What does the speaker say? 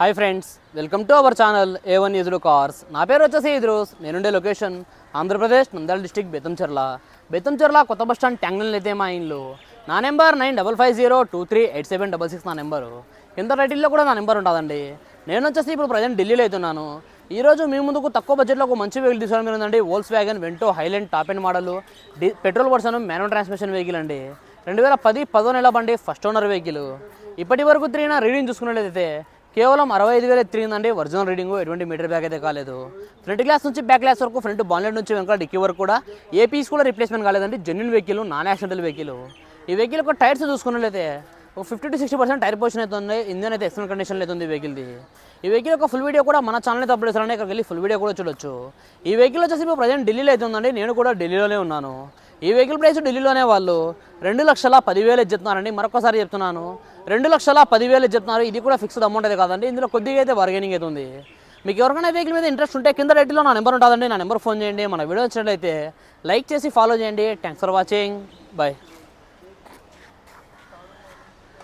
Hi friends welcome to our channel A one ఈజులు cars నా పేరు వచ్చేసి ఇద్రూస్. నేనుండే లొకేషన్ ఆంధ్రప్రదేశ్ నంద్యాల డిస్టిక్ బెత్తంచెర్ల బెత్తంచెర్ల కొత్త బస్ స్టాండ్ ట్యాంగ్లన్ అయితే మా ఇంట్లో నా number nine double five zero two three eight seven double six నా నెంబరు. కింద టైటిల్లో కూడా నా నెంబర్ ఉంటుందండి. నేను వచ్చేసి ఇప్పుడు ప్రజెంట్ ఢిల్లీలో అవుతున్నాను. ఈరోజు మీ ముందుకు తక్కువ బడ్జెట్లో ఒక మంచి వెహికల్ తీసుకోవడం ఉందండి Volkswagen Vento highline top and model petrol version manual transmission vehicle అండి. రెండు వేల పది పదో నెల బండి ఫస్ట్ ఓనర్ వెహికల్ ఇప్పటి వరకు తిరిగిన రీడింగ్ చూసుకున్నట్లయితే కేవలం అరవై ఐదు వేలు తిరిగిందండి ఒరిజినల్ రీడింగ్ ఎటువంటి మీటర్ బ్యాగ్ అయితే కాలేదు. ఫ్రంట్ గ్లాస్ నుంచి బ్యాక్ గ్లాస్ వరకు ఫ్రంట్ బాన్లెట్ నుంచి వెనక డిక్కీ వరకు కూడా ఏ పీస్ కూడా రిప్లేస్మెంట్ కాలేదండి. Genuine vehicle non accidental vehicle ఈ వెహికల్ ఒక టైర్స్ చూసుకున్నట్లయితే ఒక fifty to sixty percent tyre position అయితే ఉంది. ఇంజన్ అయితే ఎక్సలెంట్ కండిషన్లో అయితే ఉంది ఈ వెహికల్ది ఈ వెహికల్ యొక్క ఫుల్ వీడియో కూడా మన ఛానల్ అయితే అప్లోడ్ చేస్తారండి ఇక్కడికి వెళ్ళి ఫుల్ వీడియో కూడా చూడొచ్చు. ఈ వెహికల్ వచ్చేసి ఇప్పుడు ప్రజెంట్ ఢిల్లీలో అయితే ఉందండి. నేను కూడా ఢిల్లీలోనే ఉన్నాను. ఈ వెహికల్ ప్రైస్ ఢిల్లీలోనే వాళ్ళు రెండు లక్షల పదివేలు చెప్తున్నారండి మరొకసారి చెప్తున్నాను. రెండు లక్షల పదివేలు చెప్తున్నారు ఇది కూడా ఫిక్స్డ్ అమౌంట్ అయితే కాదండి. ఇందులో కొద్దిగా అయితే బార్గెనింగ్ అయితే ఉంది. మీకు ఎవరికైనా వెహికల్ మీద ఇంట్రెస్ట్ ఉంటే కింద రెడ్డిలో నా నెంబర్ ఉంటుందండి. నా నెంబర్ ఫోన్ చేయండి. మన వీడియో వచ్చినట్లయితే లైక్ చేసి ఫాలో చేయండి. Thanks for watching bye